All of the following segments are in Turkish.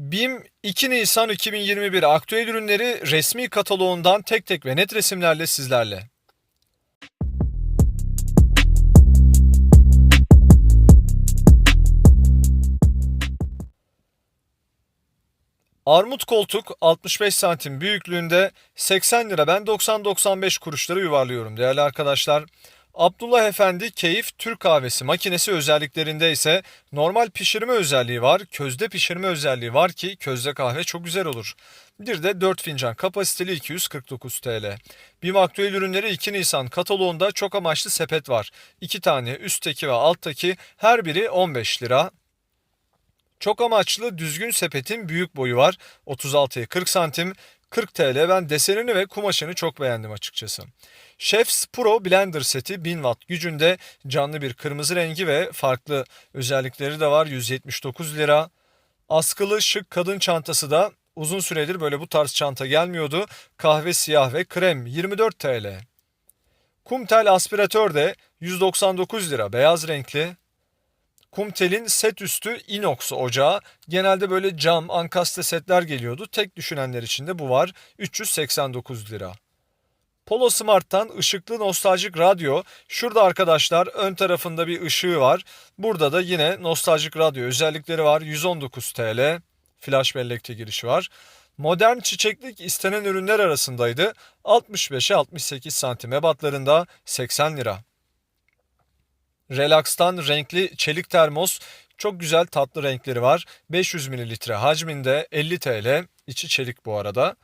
BİM 2 Nisan 2021 aktüel ürünleri resmi kataloğundan tek tek ve net resimlerle sizlerle. Armut koltuk 65 santim büyüklüğünde 80 lira ben 90-95 kuruşları yuvarlıyorum değerli arkadaşlar. Abdullah Efendi Keyif Türk kahvesi makinesi özelliklerinde ise normal pişirme özelliği var, közde pişirme özelliği var ki közde kahve çok güzel olur. Bir de 4 fincan kapasiteli 249 TL. BİM aktüel ürünleri 2 Nisan kataloğunda çok amaçlı sepet var. 2 tane üstteki ve alttaki her biri 15 lira. Çok amaçlı düzgün sepetin büyük boyu var. 36'ya 40 santim. 40 TL. Ben desenini ve kumaşını çok beğendim açıkçası. Chef's Pro Blender seti 1000 watt gücünde canlı bir kırmızı rengi ve farklı özellikleri de var. 179 lira. Askılı şık kadın çantası da uzun süredir böyle bu tarz çanta gelmiyordu. Kahve siyah ve krem 24 TL. Kumtel aspiratör de 199 lira beyaz renkli. Kumtel'in set üstü inox ocağı. Genelde böyle cam, ankaste setler geliyordu. Tek düşünenler için de bu var. 389 lira. Polo Smart'tan ışıklı nostaljik radyo. Şurada arkadaşlar ön tarafında bir ışığı var. Burada da yine nostaljik radyo özellikleri var. 119 TL. Flash bellekte girişi var. Modern çiçeklik istenen ürünler arasındaydı. 65'e 68 santim ebatlarında 80 lira. Relax'tan renkli çelik termos çok güzel tatlı renkleri var. 500 mililitre hacminde 50 TL. İçi çelik bu arada.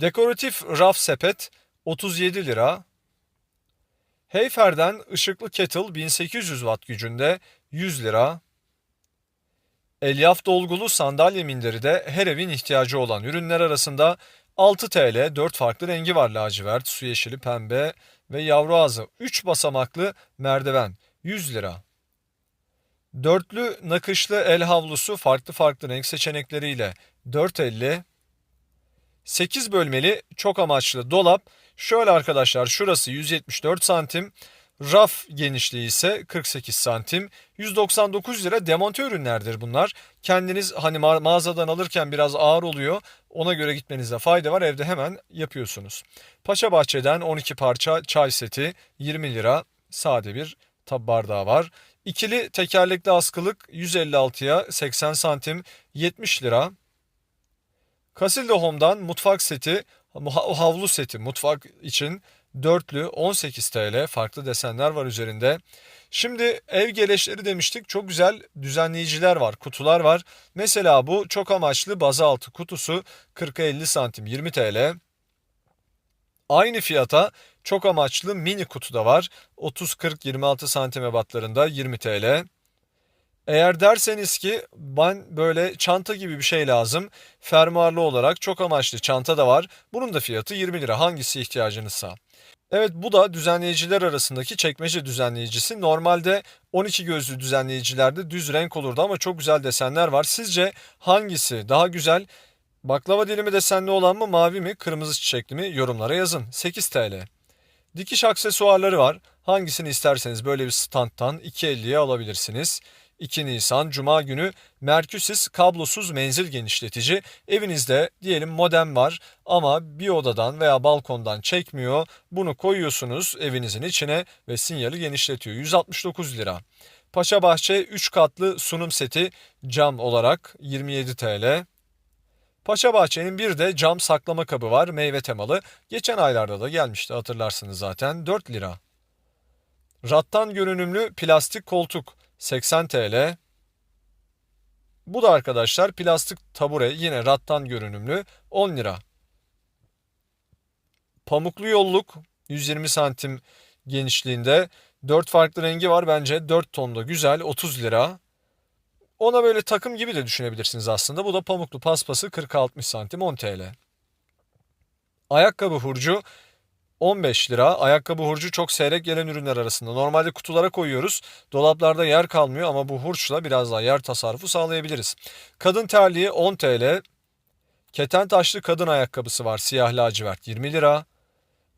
Dekoratif raf sepet 37 lira. Heyfer'den ışıklı kettle 1800 watt gücünde 100 lira. Elyaf dolgulu sandalye minderi de her evin ihtiyacı olan ürünler arasında 6 TL 4 farklı rengi var lacivert, su yeşili, pembe ve yavru ağzı. 3 basamaklı merdiven 100 lira. Dörtlü nakışlı el havlusu farklı farklı renk seçenekleriyle 4.50. 8 bölmeli çok amaçlı dolap. Şöyle arkadaşlar şurası 174 santim. Raf genişliği ise 48 santim. 199 lira demonte ürünlerdir bunlar. Kendiniz hani ma- mağazadan alırken biraz ağır oluyor. Ona göre gitmenizde fayda var. Evde hemen yapıyorsunuz. Paşa Bahçe'den 12 parça çay seti 20 lira. Sade bir tab bardağı var. İkili tekerlekli askılık 156'ya 80 santim 70 lira. Casilda Home'dan mutfak seti, ha- havlu seti mutfak için dörtlü 18 TL farklı desenler var üzerinde. Şimdi ev geleşleri demiştik çok güzel düzenleyiciler var kutular var. Mesela bu çok amaçlı bazaltı kutusu 40'a 50 santim 20 TL. Aynı fiyata çok amaçlı mini kutu da var. 30-40-26 santim ebatlarında 20 TL. Eğer derseniz ki ben böyle çanta gibi bir şey lazım. Fermuarlı olarak çok amaçlı çanta da var. Bunun da fiyatı 20 lira hangisi ihtiyacınızsa. Evet bu da düzenleyiciler arasındaki çekmece düzenleyicisi. Normalde 12 gözlü düzenleyicilerde düz renk olurdu ama çok güzel desenler var. Sizce hangisi daha güzel? Baklava dilimi desenli olan mı mavi mi kırmızı çiçekli mi yorumlara yazın. 8 TL. Dikiş aksesuarları var. Hangisini isterseniz böyle bir standtan 2.50'ye alabilirsiniz. 2 Nisan Cuma günü Merküsis kablosuz menzil genişletici. Evinizde diyelim modem var ama bir odadan veya balkondan çekmiyor. Bunu koyuyorsunuz evinizin içine ve sinyali genişletiyor. 169 lira. Paşa Bahçe 3 katlı sunum seti cam olarak 27 TL. Paşa Bahçe'nin bir de cam saklama kabı var meyve temalı. Geçen aylarda da gelmişti hatırlarsınız zaten 4 lira. Rattan görünümlü plastik koltuk 80 TL. Bu da arkadaşlar plastik tabure yine rattan görünümlü 10 lira. Pamuklu yolluk 120 santim genişliğinde 4 farklı rengi var bence 4 tonda güzel 30 lira. Ona böyle takım gibi de düşünebilirsiniz aslında. Bu da pamuklu paspası 40-60 santim 10 TL. Ayakkabı hurcu 15 lira. Ayakkabı hurcu çok seyrek gelen ürünler arasında. Normalde kutulara koyuyoruz. Dolaplarda yer kalmıyor ama bu hurçla biraz daha yer tasarrufu sağlayabiliriz. Kadın terliği 10 TL. Keten taşlı kadın ayakkabısı var. Siyah lacivert 20 lira.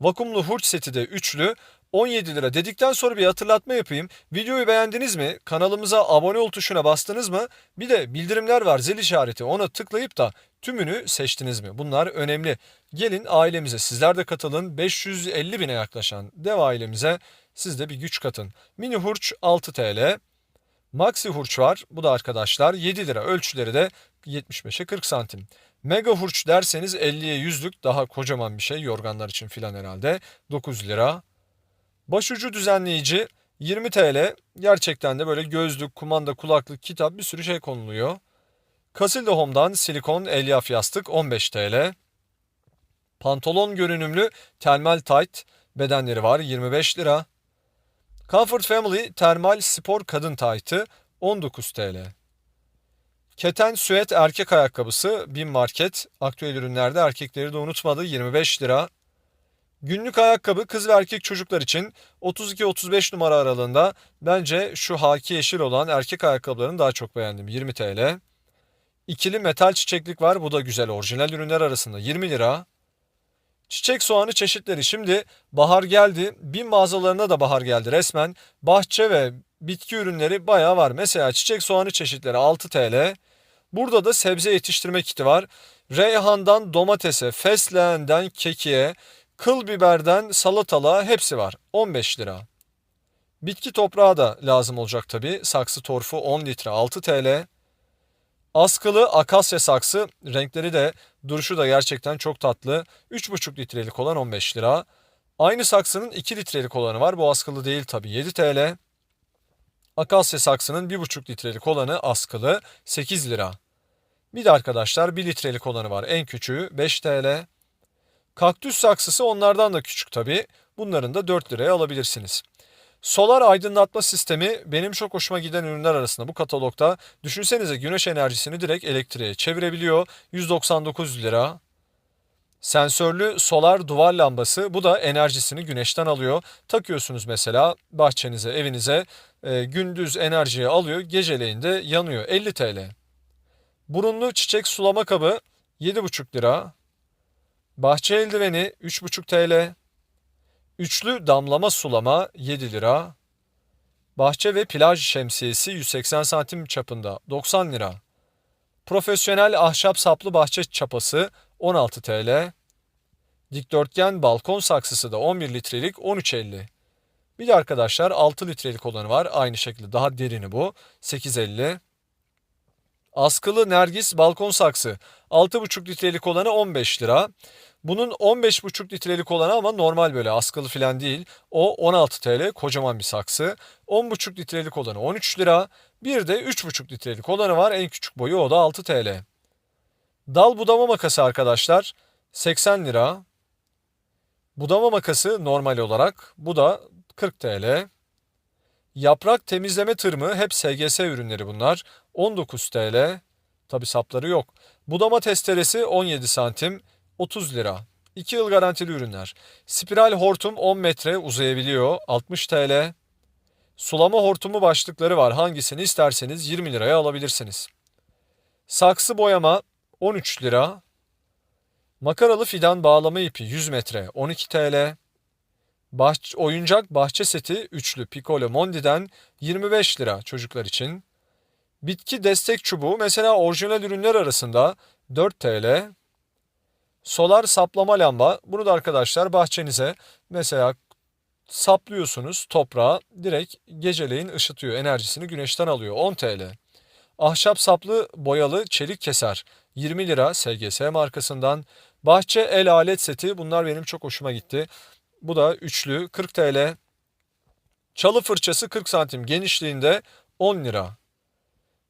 Vakumlu hurç seti de üçlü 17 lira dedikten sonra bir hatırlatma yapayım. Videoyu beğendiniz mi? Kanalımıza abone ol tuşuna bastınız mı? Bir de bildirimler var zil işareti ona tıklayıp da tümünü seçtiniz mi? Bunlar önemli. Gelin ailemize sizler de katılın. 550 bine yaklaşan dev ailemize siz de bir güç katın. Mini hurç 6 TL. Maxi hurç var. Bu da arkadaşlar 7 lira. Ölçüleri de 75'e 40 santim. Mega hurç derseniz 50'ye 100'lük daha kocaman bir şey yorganlar için filan herhalde. 9 lira. Başucu düzenleyici 20 TL. Gerçekten de böyle gözlük, kumanda, kulaklık, kitap bir sürü şey konuluyor. Casilda Home'dan silikon elyaf yastık 15 TL. Pantolon görünümlü termal tight bedenleri var 25 lira. Comfort Family termal spor kadın taytı 19 TL. Keten süet erkek ayakkabısı bin market. Aktüel ürünlerde erkekleri de unutmadı 25 lira. Günlük ayakkabı kız ve erkek çocuklar için 32-35 numara aralığında bence şu haki yeşil olan erkek ayakkabılarını daha çok beğendim 20 TL. İkili metal çiçeklik var bu da güzel orijinal ürünler arasında 20 lira. Çiçek soğanı çeşitleri şimdi bahar geldi. Bin mağazalarına da bahar geldi resmen. Bahçe ve bitki ürünleri bayağı var. Mesela çiçek soğanı çeşitleri 6 TL. Burada da sebze yetiştirme kiti var. Reyhandan domatese, fesleğenden kekiğe, kıl biberden salatalığa hepsi var. 15 lira. Bitki toprağı da lazım olacak tabi. Saksı torfu 10 litre 6 TL. Askılı akasya saksı renkleri de duruşu da gerçekten çok tatlı. 3,5 litrelik olan 15 lira. Aynı saksının 2 litrelik olanı var. Bu askılı değil tabi 7 TL. Akasya saksının 1,5 litrelik olanı askılı 8 lira. Bir de arkadaşlar 1 litrelik olanı var. En küçüğü 5 TL. Kaktüs saksısı onlardan da küçük tabi. Bunların da 4 liraya alabilirsiniz. Solar aydınlatma sistemi benim çok hoşuma giden ürünler arasında bu katalogda. Düşünsenize güneş enerjisini direkt elektriğe çevirebiliyor. 199 lira. Sensörlü solar duvar lambası bu da enerjisini güneşten alıyor. Takıyorsunuz mesela bahçenize, evinize e, gündüz enerjiyi alıyor, geceleyin de yanıyor 50 TL. Burunlu çiçek sulama kabı 7,5 lira. Bahçe eldiveni 3,5 TL. Üçlü damlama sulama 7 lira. Bahçe ve plaj şemsiyesi 180 santim çapında 90 lira. Profesyonel ahşap saplı bahçe çapası 16 TL. Dikdörtgen balkon saksısı da 11 litrelik 13.50. Bir de arkadaşlar 6 litrelik olanı var. Aynı şekilde daha derini bu. 8.50. Askılı Nergis balkon saksı 6,5 litrelik olanı 15 lira. Bunun 15,5 litrelik olanı ama normal böyle askılı falan değil. O 16 TL kocaman bir saksı. 10,5 litrelik olanı 13 lira. Bir de 3,5 litrelik olanı var en küçük boyu o da 6 TL. Dal budama makası arkadaşlar 80 lira. Budama makası normal olarak bu da 40 TL. Yaprak temizleme tırmı hep SGS ürünleri bunlar. 19 TL. Tabi sapları yok. Budama testeresi 17 santim 30 lira. 2 yıl garantili ürünler. Spiral hortum 10 metre uzayabiliyor 60 TL. Sulama hortumu başlıkları var. Hangisini isterseniz 20 liraya alabilirsiniz. Saksı boyama 13 lira. Makaralı fidan bağlama ipi 100 metre 12 TL. Bahç oyuncak bahçe seti üçlü Piccolo Mondi'den 25 lira çocuklar için. Bitki destek çubuğu mesela orijinal ürünler arasında 4 TL. Solar saplama lamba. Bunu da arkadaşlar bahçenize mesela saplıyorsunuz toprağa direkt geceleyin ışıtıyor. Enerjisini güneşten alıyor. 10 TL. Ahşap saplı boyalı çelik keser. 20 lira SGS markasından. Bahçe el alet seti bunlar benim çok hoşuma gitti. Bu da üçlü 40 TL. Çalı fırçası 40 santim genişliğinde 10 lira.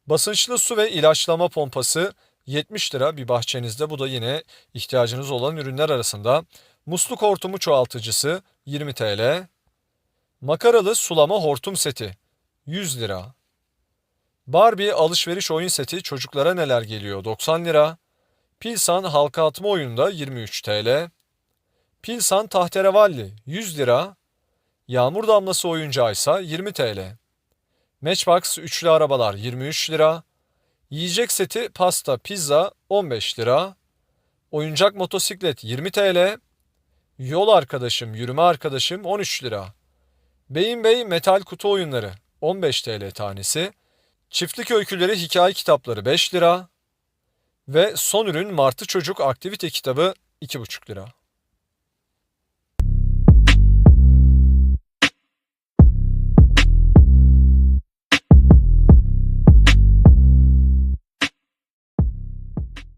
Basınçlı su ve ilaçlama pompası 70 lira bir bahçenizde. Bu da yine ihtiyacınız olan ürünler arasında. Musluk hortumu çoğaltıcısı 20 TL. Makaralı sulama hortum seti 100 lira. Barbie alışveriş oyun seti çocuklara neler geliyor 90 lira. Pilsan halka atma oyunda 23 TL. Pilsan tahterevalli 100 lira. Yağmur damlası oyuncağı ise 20 TL. Matchbox üçlü arabalar 23 lira. Yiyecek seti pasta, pizza 15 lira. Oyuncak motosiklet 20 TL. Yol arkadaşım, yürüme arkadaşım 13 lira. Beyin Bey metal kutu oyunları 15 TL tanesi. Çiftlik öyküleri hikaye kitapları 5 lira. Ve son ürün Martı Çocuk aktivite kitabı 2,5 lira.